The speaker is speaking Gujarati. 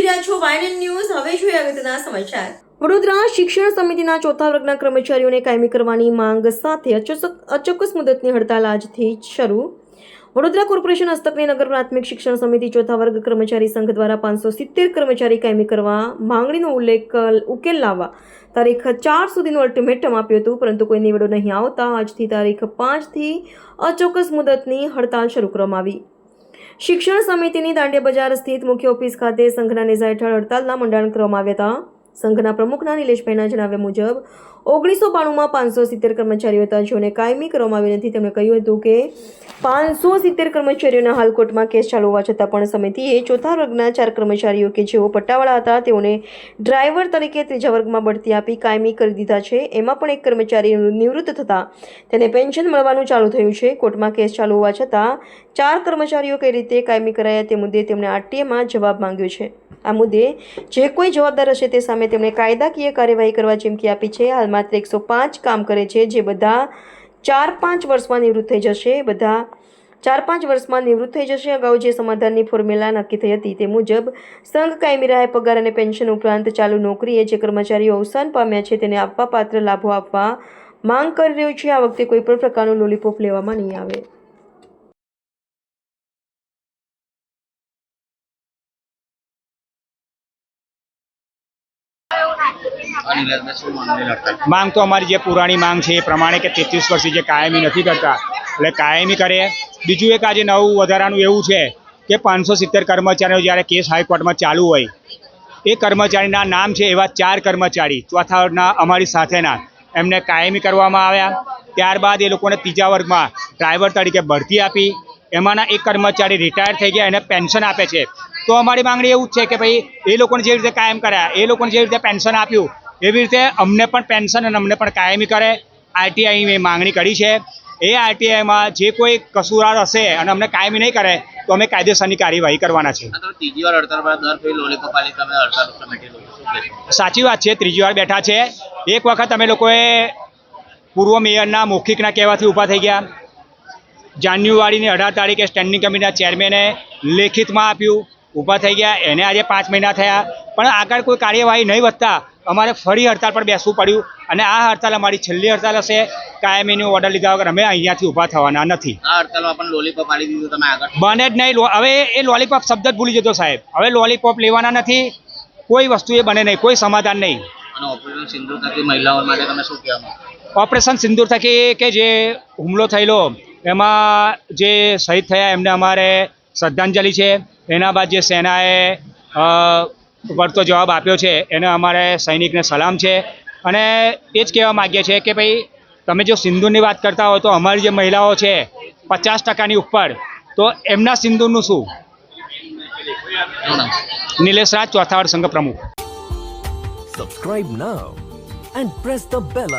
રહ્યા છો વાયનન ન્યૂઝ. હવે જોઈએ અગત્યના સમાચાર. વડોદરા શિક્ષણ સમિતિના ચોથા વર્ગના કર્મચારીઓને કાયમી કરવાની માંગ સાથે અચોક્કસ મુદતની હડતાલ આજથી શરૂ. વડોદરા કોર્પોરેશન હસ્તકની નગર પ્રાથમિક શિક્ષણ સમિતિ ચોથા વર્ગ કર્મચારી સંઘ દ્વારા પાંચસો સિત્તેર કર્મચારી કાયમી કરવા માંગણીનો ઉલ્લેખ ઉકેલ લાવવા તારીખ ચાર સુધીનું અલ્ટિમેટમ આપ્યું હતું, પરંતુ કોઈ નિવેડો નહીં આવતા. આજથી તારીખ પાંચથી અચોક્કસ મુદતની હડતાલ શરૂ કરવામાં આવી. શિક્ષણ સમિતિની દાંડિયા બજાર સ્થિત મુખ્ય ઓફિસ ખાતે સંઘના નેજા હેઠળ હડતાલના મંડાણ કરવામાં આવ્યા હતા. સંઘના પ્રમુખના નિલેશભાઈના જણાવ્યા મુજબ, ઓગણીસો બાણુંમાં પાંચસો સિત્તેર કર્મચારીઓ હતા જેઓને કાયમી કરવામાં આવી નથી. તેમણે કહ્યું હતું કે, પાંચસો સિત્તેર કર્મચારીઓના હાલ કોર્ટમાં કેસ ચાલુ હોવા છતાં પણ સમિતિએ ચોથા વર્ગના ચાર કર્મચારીઓ કે જેઓ પટ્ટાવાળા હતા, તેઓને ડ્રાઈવર તરીકે ત્રીજા વર્ગમાં બઢતી આપી કાયમી કરી દીધા છે. એમાં પણ એક કર્મચારી નિવૃત્ત થતાં તેને પેન્શન મળવાનું ચાલુ થયું છે. કોર્ટમાં કેસ ચાલુ હોવા છતાં, ચાર કર્મચારીઓ કઈ રીતે કાયમી કરાયા તે મુદ્દે તેમણે આરટીએમાં જવાબ માંગ્યો છે. આ મુદ્દે જે કોઈ જવાબદાર હશે તે સામે તેમણે કાયદાકીય કાર્યવાહી કરવા ચીમકી આપી છે. હાલ માત્ર એકસો પાંચ કામ કરે છે, જે બધા ચાર પાંચ વર્ષમાં નિવૃત્ત થઈ જશે. બધા ચાર પાંચ વર્ષમાં નિવૃત્ત થઈ જશે. અગાઉ જે સમાધાનની ફોર્મ્યુલા નક્કી થઈ હતી તે મુજબ સંઘ કાયમી રાહે પગાર અને પેન્શન ઉપરાંત ચાલુ નોકરીએ જે કર્મચારીઓ અવસાન પામ્યા છે તેને આપવા પાત્ર લાભો આપવા માંગ કરી રહ્યું છે. આ વખતે કોઈપણ પ્રકારનું લોલીપોપ લેવામાં નહીં આવે. માંગ તો અમારી જે પુરાણી માંગ છે એ પ્રમાણે કે તેત્રીસ વર્ષથી જે કાયમી નથી કરતા. એટલે કાયમી કરે. બીજું એક આજે નવું વધારાનું એવું છે કે પાંચસો સિત્તેર કર્મચારીઓ જ્યારે કેસ હાઈકોર્ટમાં ચાલુ હોય, એ કર્મચારીના નામ છે એવા ચાર કર્મચારી, ચોથાના અમારી સાથેના. એમને કાયમી કરવામાં આવ્યા. ત્યારબાદ એ લોકોને ત્રીજા વર્ગમાં ડ્રાઈવર તરીકે બઢતી આપી. એમાંના એક કર્મચારી રિટાયર થઈ ગયા, એને પેન્શન આપે છે. તો અમારી માંગણી એવું જ છે કે ભાઈ, એ લોકોને જે રીતે કાયમ કર્યા, એ લોકોને જે રીતે પેન્શન આપ્યું એવી રીતે અમને પણ પેન્શન અને અમને પણ કાયમી કરે. આરટીઆઈ મેં માંગણી કરી છે. એ આરટીઆઈમાં જે કોઈ કસૂરવાર હશે અને અમને કાયમી નહીં કરે તો અમે કાયદેસરની કાર્યવાહી કરવાના છે? સાચી વાત છે ત્રીજી વાર બેઠા છે. એક વખત અમે લોકોએ પૂર્વ મેયરના મૌખિકના કહેવાથી ઊભા થઈ ગયા. જાન્યુઆરીની અઢાર તારીખે સ્ટેન્ડિંગ કમિટીના ચેરમેને લેખિતમાં આપ્યું. ઊભા થઈ ગયા. એને આજે પાંચ મહિના થયા. પણ આગળ કોઈ કાર્યવાહી નહીં વધતા. અમારે ફરી હડતાલ પર બેસવું પડ્યું અને આ હડતાલ અમારી છેલ્લી હડતાલ હશે. કાયમીનો ઓર્ડર લીધા વગર અમે અહીંયાથી ઊભા થવાના નથી. આ હડતાલમાં પણ લોલીપોપ આલી દીધું તમે આગળ. બને જ નહીં. હવે એ લોલીપોપ શબ્દ જ ભૂલી જતો સાહેબ. હવે લોલીપોપ લેવાના નથી. કોઈ વસ્તુ એ બને નહીં. કોઈ સમાધાન નહીં. અને ઓપરેશન સિંદૂર થકી મહિલાઓ માટે તમે શું કહેવા ઓપરેશન સિંદૂર થકી કે જે હુમલો થયેલો એમાં જે શહીદ થયા એમને અમારે શ્રદ્ધાંજલિ છે. એના બાદ જે સેનાએ વળતો જવાબ આપ્યો છે. એને અમારે સૈનિકને સલામ છે. અને એ જ કહેવા માગીએ છીએ કે ભાઈ, તમે જો સિંદૂરની વાત કરતા હો તો અમારી જે મહિલાઓ છે, પચાસ ટકાની ઉપર, તો એમના સિંદૂરનું શું? નિલેશ રાજ ચોથાવાડ સંઘ પ્રમુખ. The bell